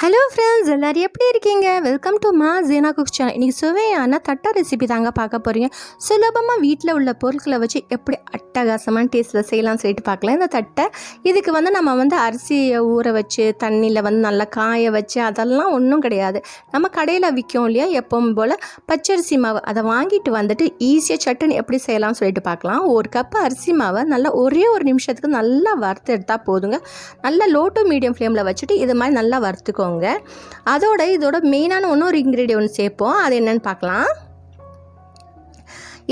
Hello friends எல்லோரும் எப்படி இருக்கீங்க? வெல்கம் டு மா ஜீனா குக் சேனல் இன்றைக்கி சுவையான தட்டை ரெசிபி தாங்க பார்க்க போகிறீங்க சுலபமாக வீட்டில் உள்ள பொருட்களை வச்சு எப்படி அட்டகாசமான டேஸ்ட்டில் செய்யலாம்னு சொல்லிட்டு பார்க்கலாம். இந்த தட்டை இதுக்கு வந்து நம்ம வந்து அரிசியை ஊற வச்சு தண்ணியில் வந்து நல்லா காய வச்சு அதெல்லாம் ஒன்றும் கிடையாது. நம்ம கடையில் விற்கும் இல்லையா எப்பவும் போல் பச்சரிசி மாவு. அதை வாங்கிட்டு வந்துட்டு ஈஸியாக சட்டுன்னு எப்படி செய்யலாம்னு சொல்லிட்டு பார்க்கலாம். ஒரு கப் அரிசி மாவை நல்லா ஒரே ஒரு நிமிஷத்துக்கு நல்லா வறுத்து எடுத்தால் போதுங்க. நல்லா லோ டு மீடியம் ஃப்ளேமில் வச்சுட்டு இது மாதிரி நல்லா வறுத்துக்கோங்க அதோட இதோட மெயினான இன்னொரு இன்க்ரீடியன்ட் சேர்ப்போம். அது என்னென்னு பார்க்கலாம்.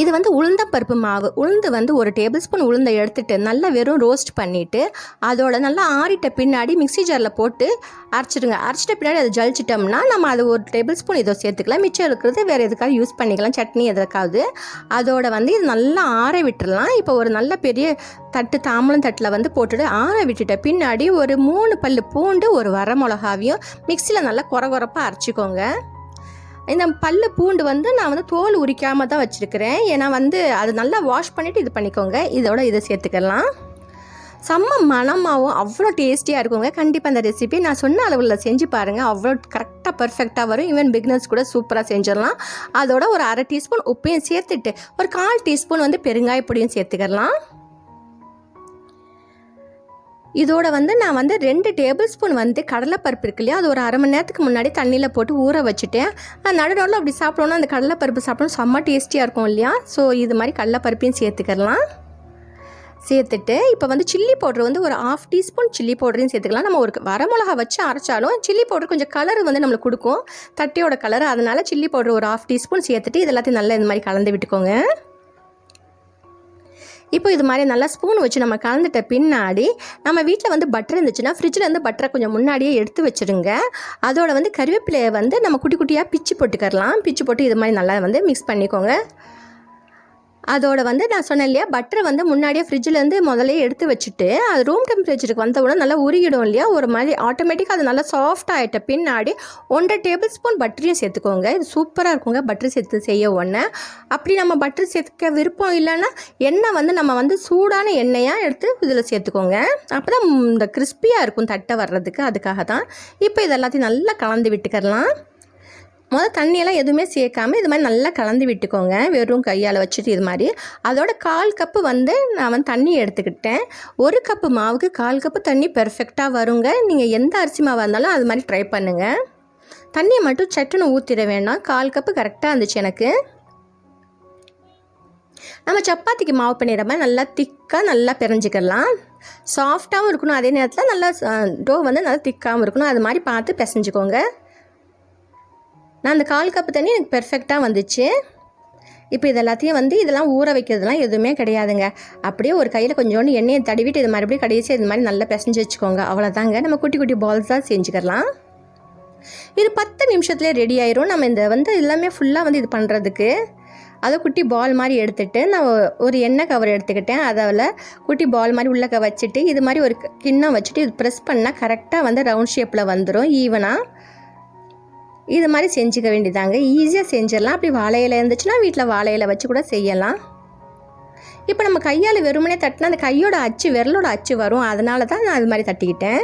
இது வந்து உளுந்தப்பருப்பு மாவு. உளுந்து வந்து ஒரு டேபிள் ஸ்பூன் உளுந்தை எடுத்துட்டு நல்லா வெறும் ரோஸ்ட் பண்ணிவிட்டு அதோட நல்லா ஆறிட்ட பின்னாடி மிக்ஸி ஜாரில் போட்டு அரைச்சிடுங்க. அரைச்சிட்ட பின்னாடி அதை ஜலிச்சிட்டோம்னா நம்ம அது ஒரு டேபிள் ஸ்பூன் இதோ சேர்த்துக்கலாம். மிச்சம் இருக்கிறது வேறு எதுக்காக யூஸ் பண்ணிக்கலாம். சட்னி எதுக்காவது. அதோட வந்து இது நல்லா ஆற விட்டுடலாம். இப்போ ஒரு நல்ல பெரிய தட்டு தாம்பலம் தட்டில் வந்து போட்டுட்டு ஆற விட்டுட்ட பின்னாடி ஒரு மூணு பல் பூண்டு ஒரு வர மிளகாவையும் மிக்சியில் நல்லா குறை குறப்பாக அரைச்சிக்கோங்க. இந்த பல்லு பூண்டு வந்து நான் வந்து தோல் உரிக்காமல் தான் வச்சுருக்கிறேன். ஏன்னா வந்து அது நல்லா வாஷ் பண்ணிவிட்டு இது பண்ணிக்கோங்க. இதோட இதை சேர்த்துக்கலாம். செம்ம மணமாகவும் அவ்வளோ டேஸ்டியாக இருக்குங்க. கண்டிப்பாக அந்த ரெசிபி நான் சொன்ன அளவில் செஞ்சு பாருங்கள் அவ்வளோ கரெக்டாக பர்ஃபெக்டாக வரும். ஈவன் பிக்னர்ஸ் கூட சூப்பராக செஞ்சிடலாம். அதோட ஒரு அரை டீஸ்பூன் உப்பையும் சேர்த்துட்டு ஒரு கால் டீஸ்பூன் வந்து பெருங்காய பொடியும் சேர்த்துக்கலாம். இதோட வந்து நான் வந்து ரெண்டு டேபிள் ஸ்பூன் வந்து கடலைப்பருப்பு இருக்கு இல்லையா? அது ஒரு அரை மணி நேரத்துக்கு முன்னாடி தண்ணியில் போட்டு ஊற வச்சுட்டேன். நடுநடுவில் அப்படி சாப்பிட்டோன்னா அந்த கடலைப்பருப்பு சாப்பிடணும். செம்ம டேஸ்டியாக இருக்கும் இல்லையா? ஸோ இது மாதிரி கடலைப்பருப்பையும் சேர்த்துக்கலாம். சேர்த்துட்டு இப்போ வந்து சில்லி பவுடர் வந்து ஒரு ஆஃப் டீஸ்பூன் சில்லி பவுடரையும் சேர்த்துக்கலாம். நம்ம ஒரு வரமிளகா வச்சு அரைச்சாலும் சில்லி பவுடர் கொஞ்சம் கலர் வந்து நம்மளுக்கு கொடுக்கும். தட்டையோட கலர் அதனால் சில்லி பவுடர் ஒரு ஆஃப் டீஸ்பூன் சேர்த்துட்டு இது எல்லாத்தையும் நல்லா இந்த மாதிரி கலந்து விட்டுக்கோங்க. இப்போ இது மாதிரி நல்லா ஸ்பூன் வச்சு நம்ம கலந்துட்ட பின்னாடி நம்ம வீட்டில் வந்து பட்டர் இருந்துச்சுன்னா ஃப்ரிட்ஜில் இருந்து பட்டரை கொஞ்சம் முன்னாடியே எடுத்து வச்சுருங்க. அதோட வந்து கருவேப்பிலையை வந்து நம்ம குட்டி குட்டியாக பிச்சு போட்டுக்கரலாம் பிச்சு போட்டு இது மாதிரி நல்லா வந்து மிக்ஸ் பண்ணிக்கோங்க. அதோட வந்து நான் சொன்னேன் இல்லையா பட்டரை வந்து முன்னாடியே ஃப்ரிட்ஜிலேருந்து முதல்ல எடுத்து வச்சுட்டு அது ரூம் டெம்பரேச்சருக்கு வந்த நல்லா உருகிடும் இல்லையா ஒரு மாதிரி ஆட்டோமேட்டிக்காக அது நல்லா சாஃப்ட் ஆகிட்ட பின்னாடி ஒன்றரை டேபிள் ஸ்பூன் பட்டரையும் சேர்த்துக்கோங்க. இது சூப்பராக இருக்குங்க பட்டர் சேர்த்து செய்ய ஒன்று அப்படி நம்ம பட்டர் சேர்த்துக்க விருப்பம் இல்லைன்னா எண்ணெய் வந்து நம்ம வந்து சூடான எண்ணெயாக எடுத்து இதில் சேர்த்துக்கோங்க. அப்போ தான் இந்த கிறிஸ்பியாக இருக்கும் தட்டை வர்றதுக்கு அதுக்காக தான் இப்போ இது எல்லாத்தையும் நல்லா கலந்து விட்டுக்கரலாம் முதல் தண்ணியெல்லாம் எதுவுமே சேர்க்காம இது மாதிரி நல்லா கலந்து விட்டுக்கோங்க. வெறும் கையால் வச்சுட்டு இது மாதிரி. அதோட கால் கப்பு வந்து நான் வந்து தண்ணி எடுத்துக்கிட்டேன். ஒரு கப்பு மாவுக்கு கால் கப்பு தண்ணி பெர்ஃபெக்டாக வருங்க. நீங்கள் எந்த அரிசி மாவாக இருந்தாலும் அது மாதிரி ட்ரை பண்ணுங்கள் தண்ணியை மட்டும் சட்டுன்னு ஊற்றிட வேணாம். கால் கப்பு கரெக்டாக இருந்துச்சு எனக்கு. நம்ம சப்பாத்திக்கு மாவு பண்ணிடுற மாதிரி நல்லா திக்காக நல்லா பிரிஞ்சுக்கிடலாம் சாஃப்டாகவும் இருக்கணும். அதே நேரத்தில் நல்லா டோ வந்து நல்லா திக்காகவும் இருக்கணும். அது மாதிரி பார்த்து பிசைஞ்சுக்கோங்க. நான் அந்த கால் கப்பு தண்ணி எனக்கு பெர்ஃபெக்டாக வந்துச்சு. இப்போ இது எல்லாத்தையும் வந்து இதெல்லாம் ஊற வைக்கிறதுலாம் எதுவுமே கிடையாதுங்க. அப்படியே ஒரு கையில் கொஞ்சோண்டு எண்ணெயை தடவிட்டு இது மறுபடியும் கடைசி இது மாதிரி நல்லா பிசைஞ்சு வச்சுக்கோங்க. அவ்வளோதாங்க நம்ம குட்டி குட்டி பால்ஸ் தான் செஞ்சுக்கலாம். இது பத்து நிமிஷத்துலேயே ரெடி ஆயிரும். நம்ம இந்த வந்து எல்லாமே ஃபுல்லாக வந்து இது பண்ணுறதுக்கு அதை குட்டி பால் மாதிரி எடுத்துகிட்டு நான் ஒரு எண்ணெய் கவர் எடுத்துக்கிட்டேன். அதில் குட்டி பால் மாதிரி உள்ளக்க வச்சுட்டு இது மாதிரி ஒரு கிண்ணம் வச்சுட்டு இது ப்ரெஸ் பண்ணால் கரெக்டாக வந்து ரவுண்ட் ஷேப்பில் வந்துடும் ஈவனாக இது மாதிரி செஞ்சுக்க வேண்டியதாங்க. ஈஸியாக செஞ்சிடலாம். அப்படி வாழை இலை இருந்துச்சுன்னா வீட்டில் வாழை இலை வச்சு கூட செய்யலாம். இப்போ நம்ம கையால் வெறுமனே தட்டினா அந்த கையோட அச்சு விரலோட அச்சு வரும். அதனால தான் நான் அது மாதிரி தட்டிக்கிட்டேன்.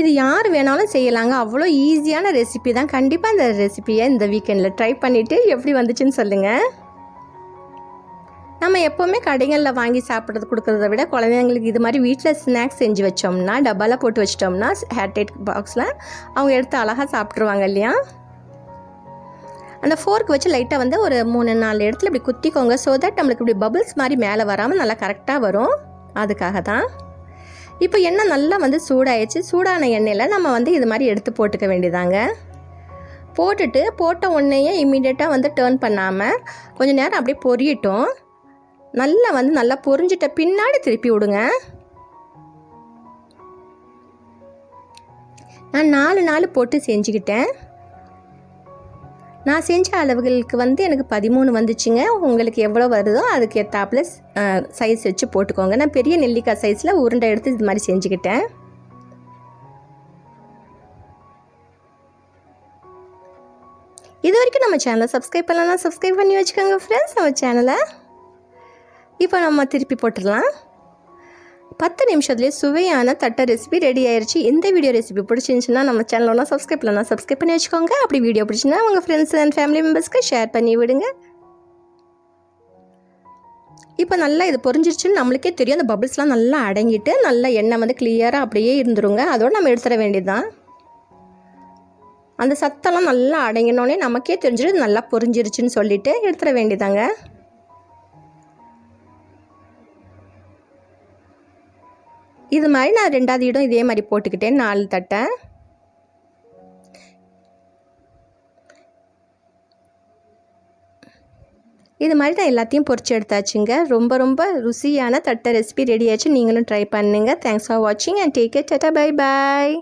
இது யார் வேணாலும் செய்யலாங்க. அவ்வளோ ஈஸியான ரெசிபி தான். கண்டிப்பாக இந்த ரெசிபியை இந்த வீக்கெண்டில் ட்ரை பண்ணிவிட்டு எப்படி வந்துச்சுன்னு சொல்லுங்கள் நம்ம எப்போவுமே கடைகளில் வாங்கி சாப்பிட்றது கொடுக்குறத விட குழந்தைங்களுக்கு இது மாதிரி வீட்டில் ஸ்நாக்ஸ் செஞ்சு வச்சோம்னா டப்பாவில் போட்டு வச்சிட்டோம்னா ஹேர்டேட் பாக்ஸில் அவங்க எடுத்து அழகாக சாப்பிட்ருவாங்க இல்லையா? அந்த ஃபோர்க் வச்சு லைட்டாக வந்து ஒரு மூணு நாலு இடத்துல இப்படி குத்திக்கோங்க. ஸோ தட் நம்மளுக்கு இப்படி பபிள்ஸ் மாதிரி மேலே வராமல் நல்லா கரெக்டாக வரும். அதுக்காக தான். இப்போ எண்ணெய் நல்லா வந்து சூடாயிடுச்சு. சூடான எண்ணெயில் நம்ம வந்து இது மாதிரி எடுத்து போட்டுக்க வேண்டியதாங்க. போட்டுட்டு போட்ட உடனேயே இம்மிடியட்டாக வந்து டேர்ன் பண்ணாமல் கொஞ்சம் நேரம் அப்படியே பொரியட்டும். நல்லா வந்து நல்லா பொறிஞ்சிட்ட பின்னாடி திருப்பி விடுங்க. நான் நாலு நாள் போட்டு செஞ்சுக்கிட்டேன். நான் செஞ்ச அளவுகளுக்கு வந்து எனக்கு பதிமூணு வந்துச்சுங்க. உங்களுக்கு எவ்வளோ வருதோ அதுக்கு ஏற்றாப்புல சைஸ் வச்சு போட்டுக்கோங்க. நான் பெரிய நெல்லிக்காய் சைஸில் உருண்டை எடுத்து இது மாதிரி செஞ்சுக்கிட்டேன். இது வரைக்கும் நம்ம சேனலை சப்ஸ்கிரைப் பண்ணலாம் சப்ஸ்கிரைப் பண்ணி வச்சுக்கோங்க ஃப்ரெண்ட்ஸ் நம்ம சேனலை இப்போ நம்ம திருப்பி போட்டுடலாம். பத்து நிமிஷத்துலேயே சுவையான தட்டை ரெசிபி ரெடி ஆயிடுச்சு இந்த வீடியோ ரெசிபி பிடிச்சிருந்துச்சுன்னா நம்ம சேனலெலாம் சப்ஸ்கிரைப் பண்ணலாம் சப்ஸ்கிரைப் பண்ணி வச்சுக்கோங்க. அப்படி வீடியோ பிடிச்சின்னா உங்கள் ஃப்ரெண்ட்ஸ் அண்ட் ஃபேமிலி மெம்பர்ஸ்க்கு ஷேர் பண்ணி விடுங்க. இப்போ நல்லா இது பொறிஞ்சிருச்சுன்னு நம்மளுக்கே தெரியும். அந்த பபிள்ஸ்லாம் நல்லா அடங்கிட்டு நல்லா எண்ணெய் வந்து கிளியராக அப்படியே இருந்துருங்க. அதோடு நம்ம எடுத்துட வேண்டியதுதான். அந்த சத்தெல்லாம் நல்லா அடங்கினோடனே நமக்கே தெரிஞ்சிடும் நல்லா பொறிஞ்சிருச்சுன்னு சொல்லிவிட்டு எடுத்துட வேண்டியதாங்க. இது மாதிரி நான் ரெண்டாவது இடம் இதே மாதிரி போட்டுக்கிட்டேன். நாலு தட்டை. இது மாதிரி நான் எல்லாத்தையும் பொறிச்சு எடுத்தாச்சுங்க. ரொம்ப ரொம்ப ருசியான தட்டை ரெசிபி ரெடி ஆச்சு. நீங்களும் ட்ரை பண்ணுங்கள் தேங்க்ஸ் ஃபார் வாட்சிங் and take it tata bye bye